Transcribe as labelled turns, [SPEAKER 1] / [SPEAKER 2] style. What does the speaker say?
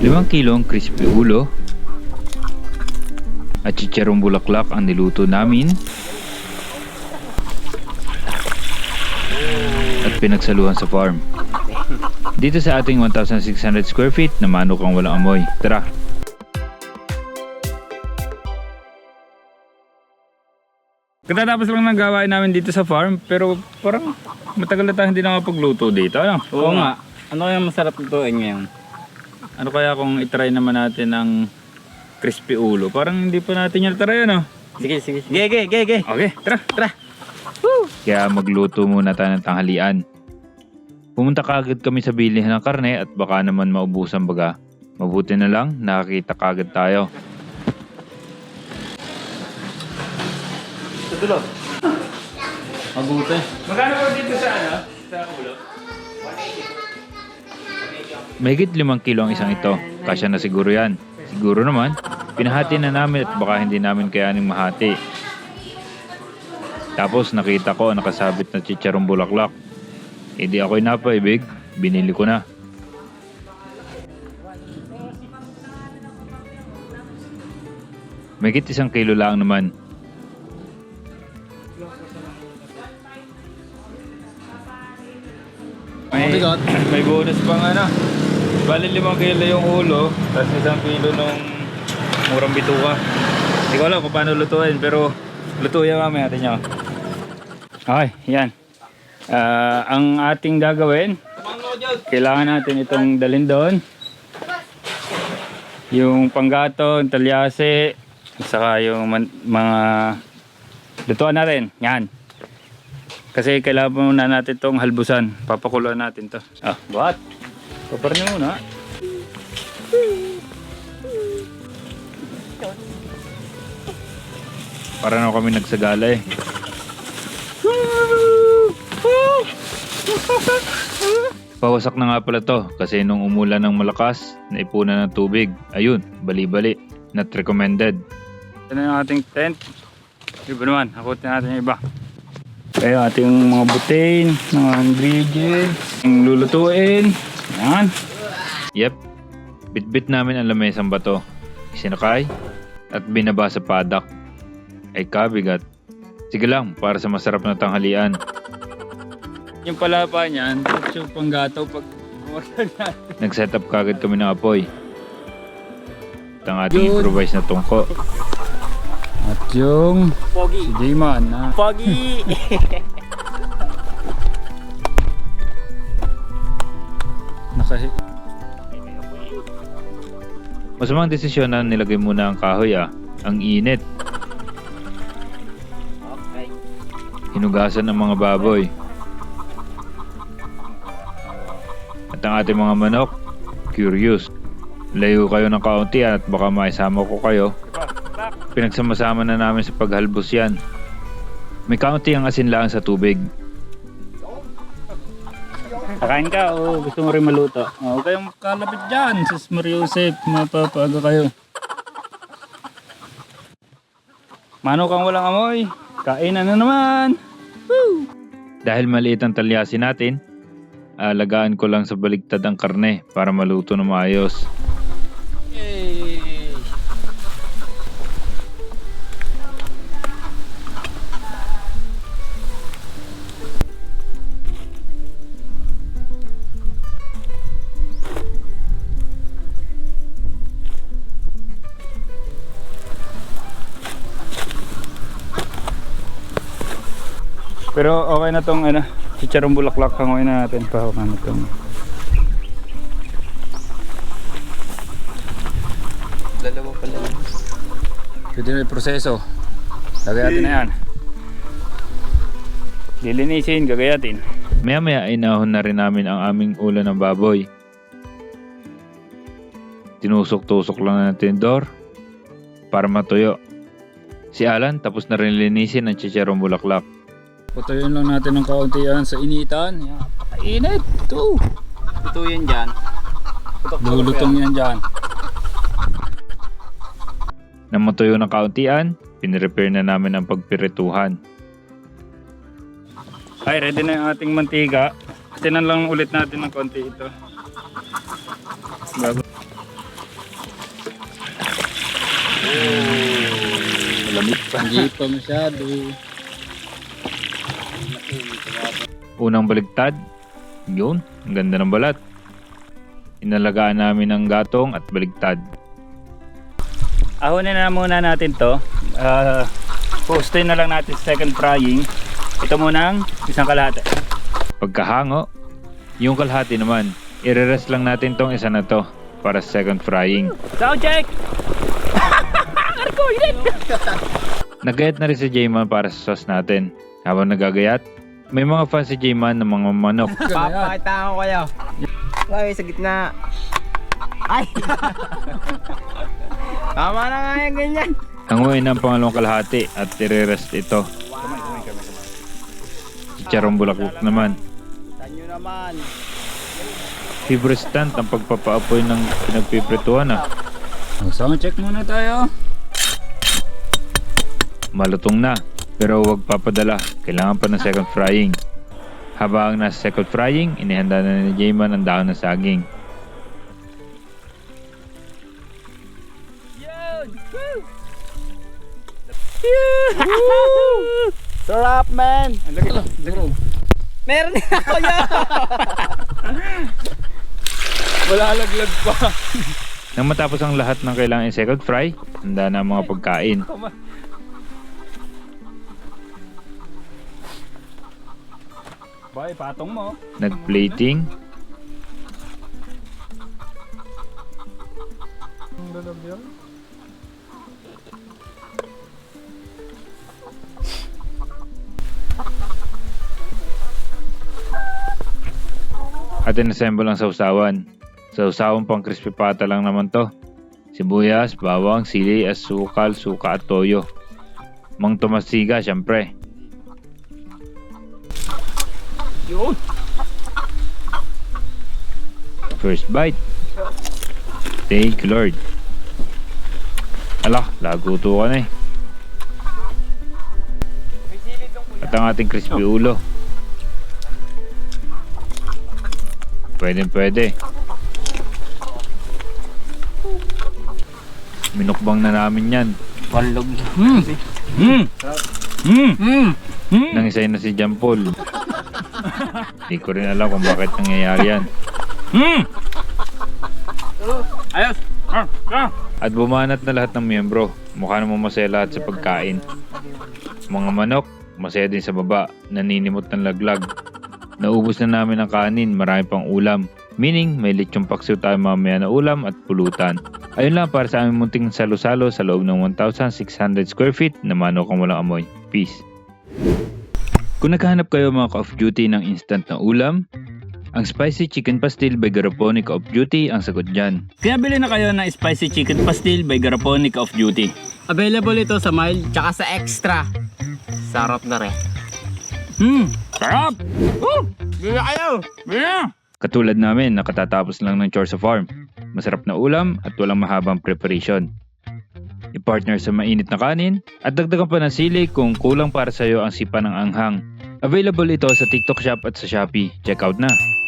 [SPEAKER 1] Limang kilong crispy ulo at chicharong bulaklak ang niluto namin at pinagsaluhan sa farm. Dito sa ating 1,600 square feet na manok ang walang amoy. Tara! Katatapos lang ng gawain namin dito sa farm pero parang matagal na tayo hindi nakapagluto dito. Ano?
[SPEAKER 2] Oo nga. Ano kaya masarap lutuin ngayon?
[SPEAKER 1] Ano kaya kung itry naman natin ang crispy ulo? Parang hindi pa natin yan try ano?
[SPEAKER 2] Sige, sige. sige. Ge, ge, ge, ge.
[SPEAKER 1] Okay, tara, tara. Kaya magluto muna tayo ng tanghalian. Pumunta kagad kami sa bilihan ng karne at baka naman maubusan baga. Mabuti na lang, nakakita kagad tayo.
[SPEAKER 2] Tutulo. Mabuti.
[SPEAKER 1] Magkano po dito sa ano? Sa ulo? Mahigit limang kilo ang isang ito. Kasya na siguro yan. Siguro naman, pinahati na namin at baka hindi namin kayaning mahati. Tapos nakita ko ang nakasabit na chicharong bulaklak. E di ako'y napaibig, binili ko na. Mahigit isang kilo lang naman. May, may bonus pang ano. Bali limang kilo yung ulo, tapos isang kilo nung murang bituka. Hindi ko alam kung paano lutuin, pero lutuin mamaya natin nyo. Okay, yan. Ah, ang ating gagawin, kailangan natin itong dalhin doon. Yung panggato, yung talyase, saka yung mga lutuan natin. Yan. Kasi kailangan muna natin itong halbusan. Papakuluan natin to. Ah, buhat. Papar niyo muna. Para na kami nagsagala eh. Pawasak na nga pala to kasi nung umulan ng malakas, naipunan ng tubig. Ayun, bali-bali. Not recommended. Ito na yung ating tent. Iba naman, hakutin natin yung iba. Kaya ating mga butane, mga ingredients, yung lulutuin. Yan. Yep. Bitbit namin ang lamesang bato. Isinakay at binaba sa padak. Ay kabigat. Sige lang, para sa masarap na tanghalian. Yung palapa niyan, tapos yung panggataw pag Nag-set up kagad kami ng apoy. At ang ating
[SPEAKER 2] Yun.
[SPEAKER 1] improvise na tungko. At yung
[SPEAKER 2] Pogi.
[SPEAKER 1] si Jayman na
[SPEAKER 2] Pogi!
[SPEAKER 1] Nakahi... Masamang desisyon na nilagay muna ang kahoy ah. Ang init.
[SPEAKER 2] okay.
[SPEAKER 1] Hinugasan ng mga baboy. At ang ating mga manok, curious. Layo kayo ng kaunti at baka maisama ko kayo. Pinagsama-sama na namin sa paghalbos yan. May kaunti ang asin lang sa tubig.
[SPEAKER 2] Kakain ka o gusto mo rin maluto?
[SPEAKER 1] Oh, huwag kayong kalapit dyan, sis Mariusep. Mapapaaga kayo. Manok ang walang amoy. Kainan na naman. Dahil maliit ang talyasin natin, alagaan ko lang sa baligtad ang karne para maluto na maayos. Pero okay na tong ano, chicharong bulaklak hangoy na natin pa ano tong.
[SPEAKER 2] Dalawa pala.
[SPEAKER 1] Pwede na yung proseso. Gagayatin na yan. Lilinisin, gagayatin. Maya maya inahon na rin namin ang aming ulo ng baboy. Tinusok-tusok lang natin door para matuyo. Si Alan tapos na rin linisin ang chicharong bulaklak. Patuyin lang natin ng kaunti yan sa initan. Yan. Init! Ito!
[SPEAKER 2] Ito yan dyan.
[SPEAKER 1] Lulutong yan dyan. Nang matuyo ng kauntian, pinrepair na namin ang pagpirituhan. Ay, ready na yung ating mantiga. Tinan lang ulit natin ng konti ito. Bago. Oh, malamig pa.
[SPEAKER 2] Hindi pa masyado.
[SPEAKER 1] Unang baligtad. Yun, ang ganda ng balat. Inalagaan namin ng gatong at baligtad.
[SPEAKER 2] Ahonin na muna natin to. Uh, postin na lang natin second frying. Ito muna ang isang kalahati.
[SPEAKER 1] Pagkahango, yung kalahati naman, irerest lang natin tong isa na to para second frying.
[SPEAKER 2] Sound check!
[SPEAKER 1] Nagayat na rin si Jayman para sa sauce natin. Habang nagagayat, may mga fans si Jayman ng mga manok.
[SPEAKER 3] Papakita ko kayo. Ay, sa gitna. Ay! Tama na nga yung ganyan.
[SPEAKER 1] Hanguin ang pangalawang kalahati at irerest ito. Chicharong bulaklak naman.
[SPEAKER 3] Tanyo naman.
[SPEAKER 1] Fever stand ang pagpapaapoy ng pinagpiprituhan ah.
[SPEAKER 2] Sound check muna tayo.
[SPEAKER 1] Malutong na, pero huwag papadala. Kailangan pa ng second frying. Habang nasa second frying, inihanda na ni Jayman ang dahon ng saging.
[SPEAKER 3] Sarap, man. Meron din ako yan.
[SPEAKER 2] Wala laglag pa.
[SPEAKER 1] Nang matapos ang lahat ng kailangan i-second fry, handa na ang mga pagkain.
[SPEAKER 2] Boy, patong mo.
[SPEAKER 1] Nag-plating, at inassemble ang sausawan. Sausawan pang crispy pata lang naman to. Sibuyas, bawang, sili, asukal, suka at toyo. Mang tomasiga, syempre.
[SPEAKER 2] Yun.
[SPEAKER 1] First bite. Thank you, Lord. Ala, lago to ka na eh. At ang ating crispy ulo. Pwede, pwede. Minukbang na namin yan.
[SPEAKER 2] Walog. Hmm. Hmm. Hmm. Hmm. Hmm.
[SPEAKER 1] Nangisay na si Paul. Hindi ko rin alam kung bakit nangyayari yan.
[SPEAKER 2] Hmm. Ayos. Ah, ah.
[SPEAKER 1] At bumanat na lahat ng miyembro. Mukha namang masaya lahat sa pagkain. Mga manok, masaya din sa baba. Naninimot ng laglag. Naubos na namin ang kanin, marami pang ulam. Meaning, may lechong paksiw tayo mamaya na ulam at pulutan. Ayun lang para sa aming munting salo-salo sa loob ng 1,600 square feet na manokang walang amoy. Peace. Kung naghahanap kayo mga ka-off duty ng instant na ulam, ang Spicy Chicken Pastil by Garaponi Ka-Off Duty ang sagot dyan.
[SPEAKER 2] Kaya bili na kayo ng Spicy Chicken Pastil by Garaponic of Duty.
[SPEAKER 3] Available ito sa mild tsaka sa extra. Sarap na rin.
[SPEAKER 2] Hmm. Sarap. Woo! Bili na kayo. Bili na.
[SPEAKER 1] Katulad namin, nakatatapos lang ng chores sa farm. Masarap na ulam at walang mahabang preparation. I-partner sa mainit na kanin at dagdagan pa ng sili kung kulang para sa'yo ang sipa ng anghang. Available ito sa TikTok Shop at sa Shopee. Check out na!